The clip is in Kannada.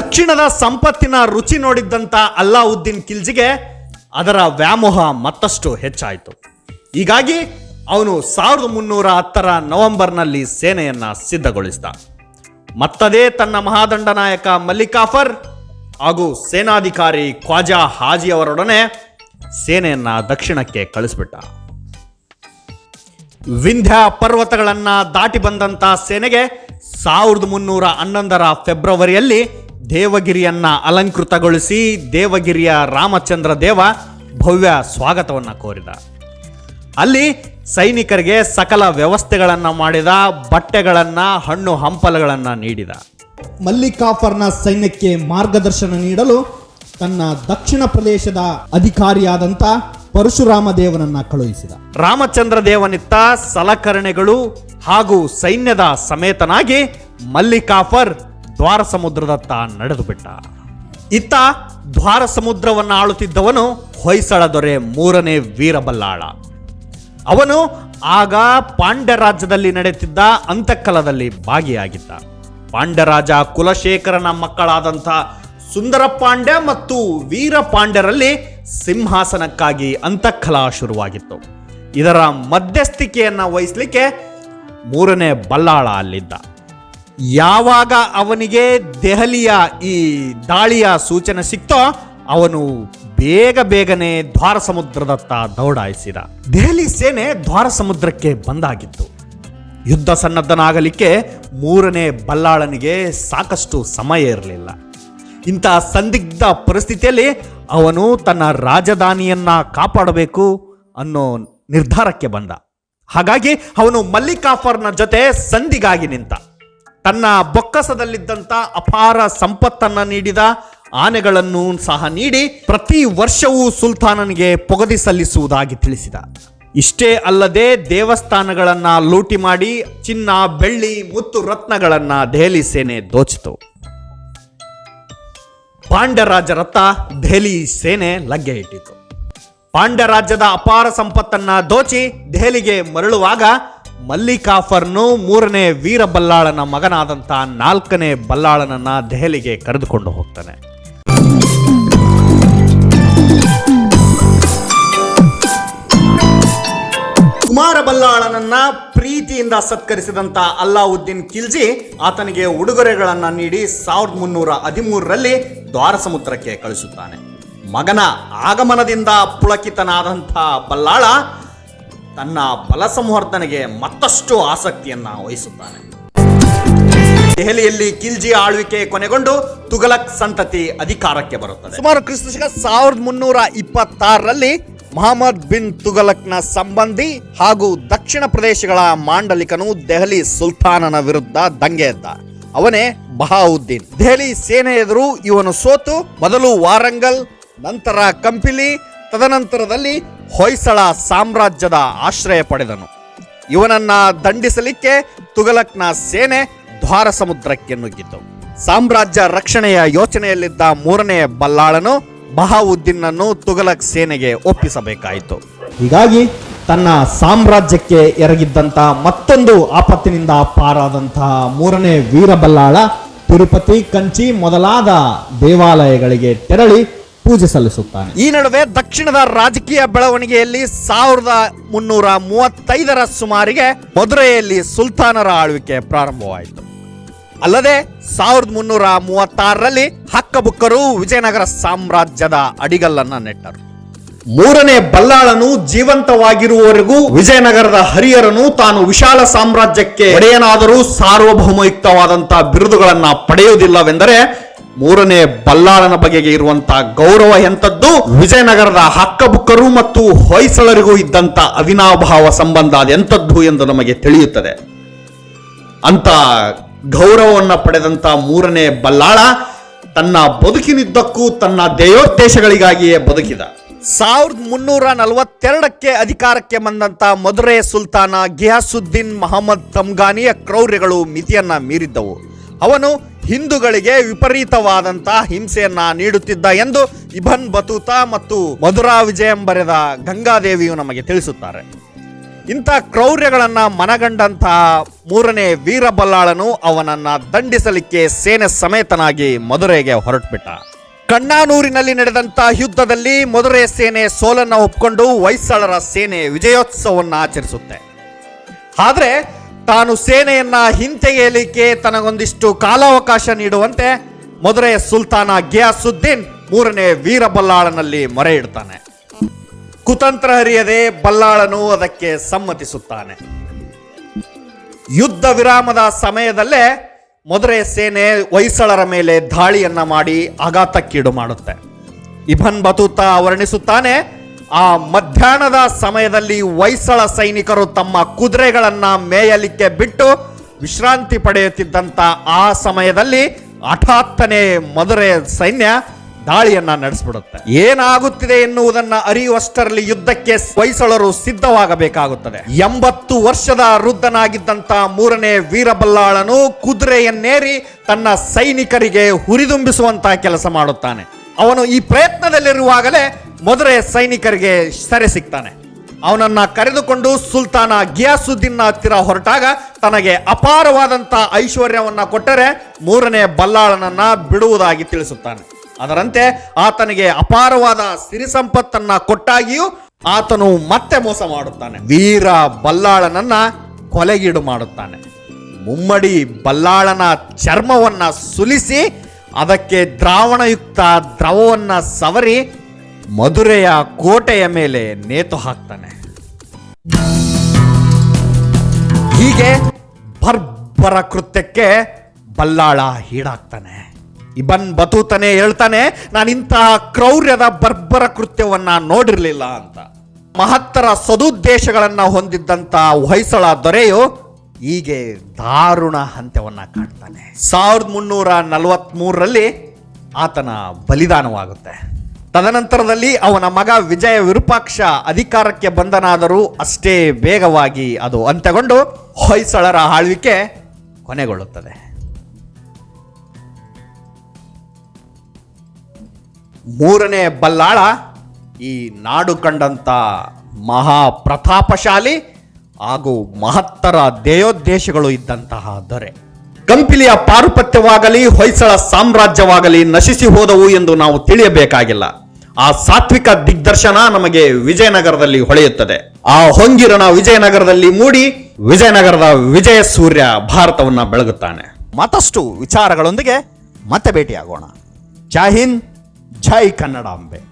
ದಕ್ಷಿಣದ ಸಂಪತ್ತಿನ ರುಚಿ ನೋಡಿದ್ದಂಥ ಅಲ್ಲಾವುದ್ದೀನ್ ಖಿಲ್ಜಿಗೆ ಅದರ ವ್ಯಾಮೋಹ ಮತ್ತಷ್ಟು ಹೆಚ್ಚಾಯಿತು. ಹೀಗಾಗಿ ಅವನು ಸಾವಿರದ ಮುನ್ನೂರ ಹತ್ತರ ನವೆಂಬರ್ನಲ್ಲಿ ಸೇನೆಯನ್ನ ಸಿದ್ಧಗೊಳಿಸಿದ. ಮತ್ತದೇ ತನ್ನ ಮಹಾದಂಡ ನಾಯಕ ಮಲ್ಲಿಕಾಫರ್ ಹಾಗೂ ಸೇನಾಧಿಕಾರಿ ಖ್ವಾಜಾ ಹಾಜಿಯವರೊಡನೆ ಸೇನೆಯನ್ನ ದಕ್ಷಿಣಕ್ಕೆ ಕಳಿಸ್ಬಿಟ್ಟ. ವಿಂಧ್ಯ ಪರ್ವತಗಳನ್ನು ದಾಟಿ ಬಂದಂತ ಸೇನೆಗೆ ಸಾವಿರದ ಮುನ್ನೂರ ಹನ್ನೊಂದರ ಫೆಬ್ರವರಿಯಲ್ಲಿ ದೇವಗಿರಿಯನ್ನ ಅಲಂಕೃತಗೊಳಿಸಿ ದೇವಗಿರಿಯ ರಾಮಚಂದ್ರ ದೇವ ಭವ್ಯ ಸ್ವಾಗತವನ್ನ ಕೋರಿದ. ಅಲ್ಲಿ ಸೈನಿಕರಿಗೆ ಸಕಲ ವ್ಯವಸ್ಥೆಗಳನ್ನು ಮಾಡಿದ ಬಟ್ಟೆಗಳನ್ನು ಹಣ್ಣು ಹಂಪಲುಗಳನ್ನು ನೀಡಿದ. ಮಲ್ಲಿಕಾಫರ್ನ ಸೈನ್ಯಕ್ಕೆ ಮಾರ್ಗದರ್ಶನ ನೀಡಲು ತನ್ನ ದಕ್ಷಿಣ ಪ್ರದೇಶದ ಅಧಿಕಾರಿಯಾದಂಥ ಪರಶುರಾಮ ದೇವನನ್ನ ಕಳುಹಿಸಿದ. ರಾಮಚಂದ್ರ ದೇವನಿತ್ತ ಸಲಕರಣೆಗಳು ಹಾಗೂ ಸೈನ್ಯದ ಸಮೇತನಾಗಿ ಮಲ್ಲಿಕಾಫರ್ ದ್ವಾರ ಸಮುದ್ರದತ್ತ ನಡೆದು ಬಿಟ್ಟ. ಇತ್ತ ದ್ವಾರ ಸಮುದ್ರವನ್ನು ಆಳುತ್ತಿದ್ದವನು ಹೊಯ್ಸಳ ದೊರೆ ಮೂರನೇ ವೀರಬಲ್ಲಾಳ. ಅವನು ಆಗ ಪಾಂಡ್ಯ ರಾಜ್ಯದಲ್ಲಿ ನಡೆಯುತ್ತಿದ್ದ ಅಂತಃಕಲದಲ್ಲಿ ಭಾಗಿಯಾಗಿದ್ದ. ಪಾಂಡ್ಯರಾಜ ಕುಲಶೇಖರನ ಮಕ್ಕಳಾದಂಥ ಸುಂದರ ಪಾಂಡ್ಯ ಮತ್ತು ವೀರ ಪಾಂಡ್ಯರಲ್ಲಿ ಸಿಂಹಾಸನಕ್ಕಾಗಿ ಅಂತಃಕಲ ಶುರುವಾಗಿತ್ತು. ಇದರ ಮಧ್ಯಸ್ಥಿಕೆಯನ್ನು ವಹಿಸಲಿಕ್ಕೆ ಮೂರನೇ ಬಲ್ಲಾಳ ಅಲ್ಲಿದ್ದ. ಯಾವಾಗ ಅವನಿಗೆ ದೆಹಲಿಯ ಈ ದಾಳಿಯ ಸೂಚನೆ ಸಿಕ್ತೋ, ಅವನು ಬೇಗ ಬೇಗನೆ ದ್ವಾರ ಸಮುದ್ರದತ್ತ ದೌಡಾಯಿಸಿದ. ದೆಹಲಿ ಸೇನೆ ದ್ವಾರ ಸಮುದ್ರಕ್ಕೆ ಬಂದಾಗಿತ್ತು. ಯುದ್ಧ ಸನ್ನದ್ಧನಾಗಲಿಕ್ಕೆ ಮೂರನೇ ಬಲ್ಲಾಳನಿಗೆ ಸಾಕಷ್ಟು ಸಮಯ ಇರಲಿಲ್ಲ. ಇಂಥ ಸಂದಿಗ್ಧ ಪರಿಸ್ಥಿತಿಯಲ್ಲಿ ಅವನು ತನ್ನ ರಾಜಧಾನಿಯನ್ನ ಕಾಪಾಡಬೇಕು ಅನ್ನೋ ನಿರ್ಧಾರಕ್ಕೆ ಬಂದ. ಹಾಗಾಗಿ ಅವನು ಮಲ್ಲಿಕಾಫರ್ನ ಜೊತೆ ಸಂಧಿಗಾಗಿ ನಿಂತ. ತನ್ನ ಬೊಕ್ಕಸದಲ್ಲಿದ್ದಂಥ ಅಪಾರ ಸಂಪತ್ತನ್ನ ನೀಡಿದ ಆನೆಗಳನ್ನು ಸಹ ನೀಡಿ ಪ್ರತಿ ವರ್ಷವೂ ಸುಲ್ತಾನನಿಗೆ ಪೊಗದಿ ಸಲ್ಲಿಸುವುದಾಗಿ ತಿಳಿಸಿದ. ಇಷ್ಟೇ ಅಲ್ಲದೆ ದೇವಸ್ಥಾನಗಳನ್ನು ಲೂಟಿ ಮಾಡಿ ಚಿನ್ನ, ಬೆಳ್ಳಿ, ಮುತ್ತು ರತ್ನಗಳನ್ನು ದೆಹಲಿ ಸೇನೆ ದೋಚಿತು. ಪಾಂಡ್ಯರಾಜರತ್ತ ದೆಹಲಿ ಸೇನೆ ಲಗ್ಗೆ ಇಟ್ಟಿತು ಪಾಂಡ್ಯ ರಾಜ್ಯದ ಅಪಾರ ಸಂಪತ್ತನ್ನ ದೋಚಿ ದೆಹಲಿಗೆ ಮರಳುವಾಗ ಮಲ್ಲಿಕಾಫರ್ನು ಮೂರನೇ ವೀರ ಬಲ್ಲಾಳನ ಮಗನಾದಂಥ ನಾಲ್ಕನೇ ಬಲ್ಲಾಳನನ್ನ ದೆಹಲಿಗೆ ಕರೆದುಕೊಂಡು ಹೋಗ್ತಾನೆ. ಕುಮಾರ ಬಲ್ಲಾಳನನ್ನ ಪ್ರೀತಿಯಿಂದ ಸತ್ಕರಿಸಿದಂತ ಅಲ್ಲಾವುದ್ದೀನ್ ಖಿಲ್ಜಿ ಆತನಿಗೆ ಉಡುಗೊರೆಗಳನ್ನು ನೀಡಿ ಸಾವಿರದ ಮುನ್ನೂರ ಹದಿಮೂರರಲ್ಲಿ ದ್ವಾರ ಸಮುದ್ರಕ್ಕೆ ಕಳಿಸುತ್ತಾನೆ. ಮಗನ ಆಗಮನದಿಂದ ಪುಳಕಿತನಾದಂಥ ಬಲ್ಲಾಳ ತನ್ನ ಬಲ ಸಂವರ್ಧನೆಗೆ ಮತ್ತಷ್ಟು ಆಸಕ್ತಿಯನ್ನ ವಹಿಸುತ್ತಾನೆ. ದೆಹಲಿಯಲ್ಲಿ ಖಿಲ್ಜಿ ಆಳ್ವಿಕೆ ಕೊನೆಗೊಂಡು ತುಗಲಕ್ ಸಂತತಿ ಅಧಿಕಾರಕ್ಕೆ ಬರುತ್ತದೆ. ಸುಮಾರು ಕ್ರಿಸ್ತ ಶಕ ಸಾವಿರದ ಮುನ್ನೂರ ಇಪ್ಪತ್ತಾರರಲ್ಲಿ ಮಹಮ್ಮದ್ ಬಿನ್ ತುಘಲಕ್ನ ಸಂಬಂಧಿ ಹಾಗೂ ದಕ್ಷಿಣ ಪ್ರದೇಶಗಳ ಮಾಂಡಲಿಕನು ದೆಹಲಿ ಸುಲ್ತಾನನ ವಿರುದ್ಧ ದಂಗೆ ಎದ್ದ. ಅವನೇ ಬಹಾವುದ್ದೀನ್. ದೆಹಲಿ ಸೇನೆ ಎದುರು ಇವನು ಸೋತು, ಮೊದಲು ವಾರಂಗಲ್, ನಂತರ ಕಂಪಿಲಿ, ತದನಂತರದಲ್ಲಿ ಹೊಯ್ಸಳ ಸಾಮ್ರಾಜ್ಯದ ಆಶ್ರಯ ಪಡೆದನು. ಇವನನ್ನ ದಂಡಿಸಲಿಕ್ಕೆ ತುಗಲಕ್ನ ಸೇನೆ ದ್ವಾರ ಸಮುದ್ರಕ್ಕೆ ನುಗ್ಗಿತು. ಸಾಮ್ರಾಜ್ಯ ರಕ್ಷಣೆಯ ಯೋಚನೆಯಲ್ಲಿದ್ದ ಮೂರನೇ ಬಲ್ಲಾಳನು ಬಹಾವುದ್ದೀನನ್ನು ತುಗಲಕ್ ಸೇನೆಗೆ ಒಪ್ಪಿಸಬೇಕಾಯಿತು. ಹೀಗಾಗಿ ತನ್ನ ಸಾಮ್ರಾಜ್ಯಕ್ಕೆ ಎರಗಿದ್ದಂಥ ಮತ್ತೊಂದು ಆಪತ್ತಿನಿಂದ ಪಾರಾದಂತಹ ಮೂರನೇ ವೀರಬಲ್ಲಾಳ ತಿರುಪತಿ, ಕಂಚಿ ಮೊದಲಾದ ದೇವಾಲಯಗಳಿಗೆ ತೆರಳಿ ಪೂಜೆ ಸಲ್ಲಿಸುತ್ತಾನೆ. ಈ ನಡುವೆ ದಕ್ಷಿಣದ ರಾಜಕೀಯ ಬೆಳವಣಿಗೆಯಲ್ಲಿ ಸಾವಿರದ ಮುನ್ನೂರ ಮೂವತ್ತೈದರ ಸುಮಾರಿಗೆ ಮದುರೆಯಲ್ಲಿ ಸುಲ್ತಾನರ ಆಳ್ವಿಕೆ ಪ್ರಾರಂಭವಾಯಿತು. ಅಲ್ಲದೆ ಸಾವಿರದ ಮುನ್ನೂರ ಮೂವತ್ತಾರರಲ್ಲಿ ಹಕ್ಕಬುಕ್ಕರು ವಿಜಯನಗರ ಸಾಮ್ರಾಜ್ಯದ ಅಡಿಗಲ್ಲನ್ನ ನೆಟ್ಟರು. ಮೂರನೇ ಬಲ್ಲಾಳನು ಜೀವಂತವಾಗಿರುವವರೆಗೂ ವಿಜಯನಗರದ ಹರಿಹರನು ತಾನು ವಿಶಾಲ ಸಾಮ್ರಾಜ್ಯಕ್ಕೆ ಒಡೆಯನಾದರೂ ಸಾರ್ವಭೌಮಯುಕ್ತವಾದಂತಹ ಬಿರುದುಗಳನ್ನ ಪಡೆಯುವುದಿಲ್ಲವೆಂದರೆ ಮೂರನೇ ಬಲ್ಲಾಳನ ಬಗೆಗೆ ಇರುವಂತಹ ಗೌರವ ಎಂಥದ್ದು? ವಿಜಯನಗರದ ಹಕ್ಕಬುಕ್ಕರು ಮತ್ತು ಹೊಯ್ಸಳರಿಗೂ ಇದ್ದಂತ ಅವಿನಾಭಾವ ಸಂಬಂಧ ಅದೆಂಥದ್ದು ಎಂದು ನಮಗೆ ತಿಳಿಯುತ್ತದೆ. ಅಂತ ಗೌರವವನ್ನು ಪಡೆದಂತ ಮೂರನೇ ಬಲ್ಲಾಳ ತನ್ನ ಬದುಕಿನಿದ್ದಕ್ಕೂ ತನ್ನ ದೇಯೋದ್ದೇಶಗಳಿಗಾಗಿಯೇ ಬದುಕಿದ. ಸಾವಿರದ ಮುನ್ನೂರ ನಲವತ್ತೆರಡಕ್ಕೆ ಅಧಿಕಾರಕ್ಕೆ ಬಂದಂತ ಮಧುರೆ ಸುಲ್ತಾನ ಗಿಯಾಸುದ್ದೀನ್ ಮಹಮ್ಮದ್ ತಮ್ಗಾನಿಯ ಕ್ರೌರ್ಯಗಳು ಮಿತಿಯನ್ನ ಮೀರಿದ್ದವು. ಅವನು ಹಿಂದೂಗಳಿಗೆ ವಿಪರೀತವಾದಂತ ಹಿಂಸೆಯನ್ನ ನೀಡುತ್ತಿದ್ದ ಎಂದು ಇಬನ್ ಬತೂತಾ ಮತ್ತು ಮಧುರಾ ವಿಜಯಂ ಬರೆದ ಗಂಗಾದೇವಿಯು ನಮಗೆ ತಿಳಿಸುತ್ತಾರೆ. ಇಂಥ ಕ್ರೌರ್ಯಗಳನ್ನು ಮನಗಂಡಂತಹ ಮೂರನೇ ವೀರಬಲ್ಲಾಳನು ಅವನನ್ನ ದಂಡಿಸಲಿಕ್ಕೆ ಸೇನೆ ಸಮೇತನಾಗಿ ಮಧುರೆಗೆ ಹೊರಟ್ಬಿಟ್ಟ. ಕಣ್ಣಾನೂರಿನಲ್ಲಿ ನಡೆದಂತ ಯುದ್ಧದಲ್ಲಿ ಮಧುರೆ ಸೇನೆ ಸೋಲನ್ನ ಒಪ್ಕೊಂಡು ಹೊಯ್ಸಳರ ಸೇನೆ ವಿಜಯೋತ್ಸವವನ್ನು ಆಚರಿಸುತ್ತೆ. ಆದ್ರೆ ತಾನು ಸೇನೆಯನ್ನ ಹಿಂತೆಗೆಯಲಿಕ್ಕೆ ತನಗೊಂದಿಷ್ಟು ಕಾಲಾವಕಾಶ ನೀಡುವಂತೆ ಮೊದಲೇ ಸುಲ್ತಾನ ಗಿಯಾಸುದ್ದೀನ್ ಮೂರನೇ ವೀರಬಲ್ಲಾಳನಲ್ಲಿ ಮೊರೆ ಇಡ್ತಾನೆ. ಕುತಂತ್ರ ಹರಿಯದೆ ಬಲ್ಲಾಳನು ಅದಕ್ಕೆ ಸಮ್ಮತಿಸುತ್ತಾನೆ. ಯುದ್ಧ ವಿರಾಮದ ಸಮಯದಲ್ಲೇ ಮೊದಲೆ ಸೇನೆ ಹೊಯ್ಸಳರ ಮೇಲೆ ದಾಳಿಯನ್ನ ಮಾಡಿ ಆಘಾತಕ್ಕೀಡು ಮಾಡುತ್ತೆ. ಇಬನ್ ಬತೂತ ವರ್ಣಿಸುತ್ತಾನೆ ಆ ಮಧ್ಯಾಹ್ನದ ಸಮಯದಲ್ಲಿ ಹೊಯ್ಸಳ ಸೈನಿಕರು ತಮ್ಮ ಕುದುರೆಗಳನ್ನ ಮೇಯಲಿಕ್ಕೆ ಬಿಟ್ಟು ವಿಶ್ರಾಂತಿ ಪಡೆಯುತ್ತಿದ್ದಂತ ಆ ಸಮಯದಲ್ಲಿ ಹಠಾತ್ತನೇ ಮಧುರೆ ಸೈನ್ಯ ದಾಳಿಯನ್ನ ನಡೆಸ್ಬಿಡುತ್ತೆ. ಏನಾಗುತ್ತಿದೆ ಎನ್ನುವುದನ್ನ ಅರಿಯುವಷ್ಟರಲ್ಲಿ ಯುದ್ಧಕ್ಕೆ ಹೊಯ್ಸಳರು ಸಿದ್ಧವಾಗಬೇಕಾಗುತ್ತದೆ. ಎಂಬತ್ತು ವರ್ಷದ ವೃದ್ಧನಾಗಿದ್ದಂತ ಮೂರನೇ ವೀರಬಲ್ಲಾಳನು ಕುದುರೆಯನ್ನೇರಿ ತನ್ನ ಸೈನಿಕರಿಗೆ ಹುರಿದುಂಬಿಸುವಂತ ಕೆಲಸ ಮಾಡುತ್ತಾನೆ. ಅವನು ಈ ಪ್ರಯತ್ನದಲ್ಲಿರುವಾಗಲೇ ಮಧುರೆ ಸೈನಿಕರಿಗೆ ಸೆರೆ ಸಿಗ್ತಾನೆ. ಅವನನ್ನ ಕರೆದುಕೊಂಡು ಸುಲ್ತಾನ ಗಿಯಾಸುದ್ದೀನ್ನ ಹತ್ತಿರ ಹೊರಟಾಗ ತನಗೆ ಅಪಾರವಾದಂತ ಐಶ್ವರ್ಯವನ್ನ ಕೊಟ್ಟರೆ ಮೂರನೇ ಬಲ್ಲಾಳನನ್ನ ಬಿಡುವುದಾಗಿ ತಿಳಿಸುತ್ತಾನೆ. ಅದರಂತೆ ಆತನಿಗೆ ಅಪಾರವಾದ ಸಿರಿ ಸಂಪತ್ತನ್ನ ಕೊಟ್ಟಾಗಿಯೂ ಆತನು ಮತ್ತೆ ಮೋಸ ಮಾಡುತ್ತಾನೆ. ವೀರ ಬಲ್ಲಾಳನನ್ನ ಕೊಲೆಗೀಡು ಮಾಡುತ್ತಾನೆ. ಮುಮ್ಮಡಿ ಬಲ್ಲಾಳನ ಚರ್ಮವನ್ನ ಸುಲಿಸಿ ಅದಕ್ಕೆ ದ್ರಾವಣಯುಕ್ತ ದ್ರವವನ್ನ ಸವರಿ ಮಧುರೆಯ ಕೋಟೆಯ ಮೇಲೆ ನೇತು ಹಾಕ್ತಾನೆ. ಹೀಗೆ ಬರ್ಬರ ಕೃತ್ಯಕ್ಕೆ ಬಲ್ಲಾಳ ಹೀಡಾಗ್ತಾನೆ ಇಬನ್ ಬತೂತನೆ ಹೇಳ್ತಾನೆ, ನಾನು ಇಂತಹ ಕ್ರೌರ್ಯದ ಬರ್ಬರ ಕೃತ್ಯವನ್ನ ನೋಡಿರಲಿಲ್ಲ ಅಂತ. ಮಹತ್ತರ ಸದುದ್ದೇಶಗಳನ್ನ ಹೊಂದಿದ್ದಂತ ಹೊಯ್ಸಳ ದೊರೆಯು ಹೀಗೆ ದಾರುಣ ಹಂತ್ಯವನ್ನ ಕಾಣ್ತಾನೆ. ಸಾವಿರದ ಮುನ್ನೂರ ನಲವತ್ಮೂರರಲ್ಲಿ ಆತನ ಬಲಿದಾನವಾಗುತ್ತೆ. ತದನಂತರದಲ್ಲಿ ಅವನ ಮಗ ವಿಜಯ ವಿರೂಪಾಕ್ಷ ಅಧಿಕಾರಕ್ಕೆ ಬಂದನಾದರೂ ಅಷ್ಟೇ ಬೇಗವಾಗಿ ಅದು ಅಂತ್ಯಗೊಂಡು ಹೊಯ್ಸಳರ ಆಳ್ವಿಕೆ ಕೊನೆಗೊಳ್ಳುತ್ತದೆ. ಮೂರನೇ ಬಲ್ಲಾಳ ಈ ನಾಡು ಕಂಡಂತ ಮಹಾ ಪ್ರತಾಪಶಾಲಿ ಹಾಗೂ ಮಹತ್ತರ ದೇಯೋದ್ದೇಶಗಳು ಇದ್ದಂತಹ ದೊರೆ. ಕಂಪಿಲಿಯ ಪಾರುಪತ್ಯವಾಗಲಿ, ಹೊಯ್ಸಳ ಸಾಮ್ರಾಜ್ಯವಾಗಲಿ ನಶಿಸಿ ಹೋದವು ಎಂದು ನಾವು ತಿಳಿಯಬೇಕಾಗಿಲ್ಲ. ಆ ಸಾತ್ವಿಕ ದಿಗ್ದರ್ಶನ ನಮಗೆ ವಿಜಯನಗರದಲ್ಲಿ ಹೊಳೆಯುತ್ತದೆ. ಆ ಹೊಂಗಿರನ ವಿಜಯನಗರದಲ್ಲಿ ಮೂಡಿ ವಿಜಯನಗರದ ವಿಜಯ ಸೂರ್ಯ ಭಾರತವನ್ನ ಬೆಳಗುತ್ತಾನೆ. ಮತ್ತಷ್ಟು ವಿಚಾರಗಳೊಂದಿಗೆ ಮತ್ತೆ ಭೇಟಿಯಾಗೋಣ. ಜೈ ಹಿಂದ್, ಜೈ ಕನ್ನಡಾಂಬೆ